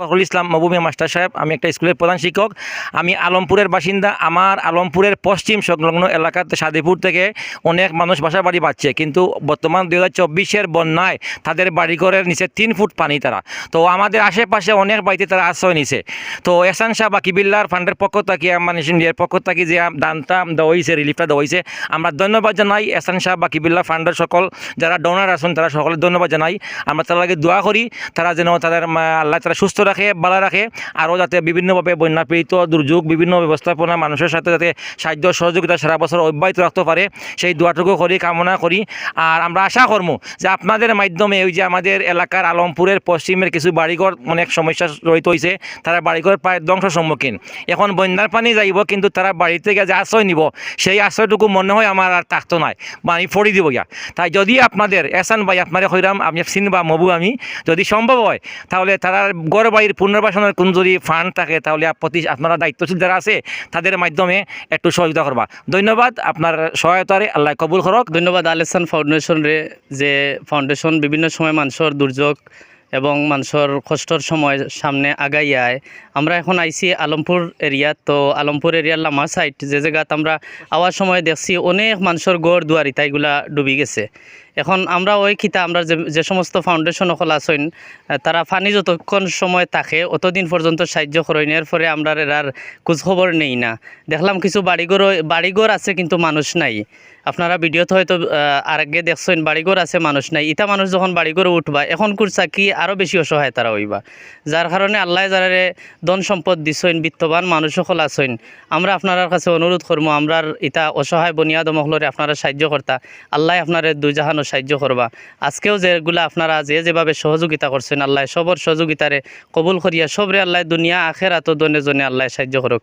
Fakhrul Islam মহবুমিয়া master সাহেব, আমি একটা স্কুলের প্রধান শিক্ষক। আমি আলমপুরের বাসিন্দা। আমার আলমপুরের পশ্চিম সংলগ্ন এলাকাতে সাদিপুর থেকে অনেক মানুষ বাসা বাড়ি পাচ্ছে। কিন্তু বর্তমান দুই হাজার বন্যায় তাদের বাড়িঘরের নিচে তিন ফুট পানি তারা। তো আমাদের আশেপাশে অনেক বাড়িতে তারা আশ্রয় নিছে। তো এসান শাহ বা কিবিল্লার ফান্ডের পক্ষ থেকে, আমার ইন্ডিয়ার পক্ষ থেকে যে দানটা দেওয়া হয়েছে রিলিফটা দেওয়া হয়েছে আমরা ধন্যবাদ জানাই এসান শাহ বা কিবিল্লা ফান্ডের সকল। যারা ডোনার আছেন তারা সকলে ধন্যবাদ জানাই। আমরা তার লাগে দোয়া করি। তারা যেন তাদের, আল্লাহ তারা সুস্থ রাখে ভালো রাখে আরও যাতে বিভিন্নভাবে বন্যা পীড়িত দুর্যোগ বিভিন্ন ব্যবস্থাপনা মানুষের সাথে যাতে সাহায্য সহযোগিতা সারা বছর অব্যাহত রাখতে পারে সেই দোয়াটুকু করি কামনা করি আর আমরা আশা করব যে আপনাদের মাধ্যমে ওই যে আমাদের এলাকার আলমপুরের পশ্চিমের কিছু বাড়িঘর অনেক সমস্যা রহিত হয়েছে, তারা বাড়িঘর প্রায় ধ্বংসের সম্মুখীন। এখন বন্যার পানি যাইব, কিন্তু তারা বাড়ি থেকে যে আশ্রয় নিব, সেই আশ্রয়টুকু মনে হয় আমার আর থাকতো নাই, বা আমি ফড়ি দিব গিয়া। তাই যদি আপনাদের, এসান ভাই, আপনারে হইরাম, আপনি চিনবা, মবু আমি। যদি সম্ভব হয়, তাহলে তারা গড় বাড়ির পুনর্বাসনের কোন যদি ফান্ড থাকে, তাহলে প্রতি আপনারা দায়িত্বশীল যারা আছে, তাদের মাধ্যমে একটু সহযোগিতা করবা। ধন্যবাদ আপনার সহায়তারে, আল্লাহ কবুল করক। ধন্যবাদ আলেসান ফাউন্ডেশন রে, যে ফাউন্ডেশন বিভিন্ন সময় মানুষের দুর্যোগ এবং মানুষের কষ্টর সময় সামনে আগাই আয়। আমরা এখন আইছি আলমপুর এরিয়াত তো আলমপুর এরিয়ার লামা সাইড যে জায়গাত আমরা আওয়ার সময় দেখছি অনেক মানুষের গড় দুয়ারি, তাইগুলা ডুবি গেছে। এখন আমরা ওই খিতা, আমরা যে সমস্ত ফাউন্ডেশন সকল আছেন তারা ফানি যতক্ষণ সময় থাকে, অতদিন পর্যন্ত সাহায্য করেন এর ফলে আমরা এরার খোঁজখবর নেই না। দেখলাম কিছু বাড়িঘর বাড়িঘর আছে কিন্তু মানুষ নাই। আপনারা ভিডিওতে হয়তো আর আগে দেখছেন, বাড়িঘর আছে, মানুষ নাই। ইটা মানুষ যখন বাড়িঘরে উঠবা, এখন কুরসা কি আরও বেশি অসহায় তারা হইবা। যার কারণে আল্লাহ যারারে ধন সম্পদ দিছেন, বিত্তবান মানুষ সকল আছেন, আমরা আপনার কাছে অনুরোধ করব আমরা ইটা অসহায় বনিয়াদ মহলরে আপনারা সাহায্য করতা। আল্লাহ আপনার দুই জাহানও সাহায্য করবা। আজকেও যেগুলো আপনারা যে যেভাবে সহযোগিতা করছেন, আল্লাহ সবর সহযোগিতারে কবুল করিয়া সবরে আল্লাহ দুনিয়া আখের আত দনে জনে আল্লাহ সাহায্য করুক।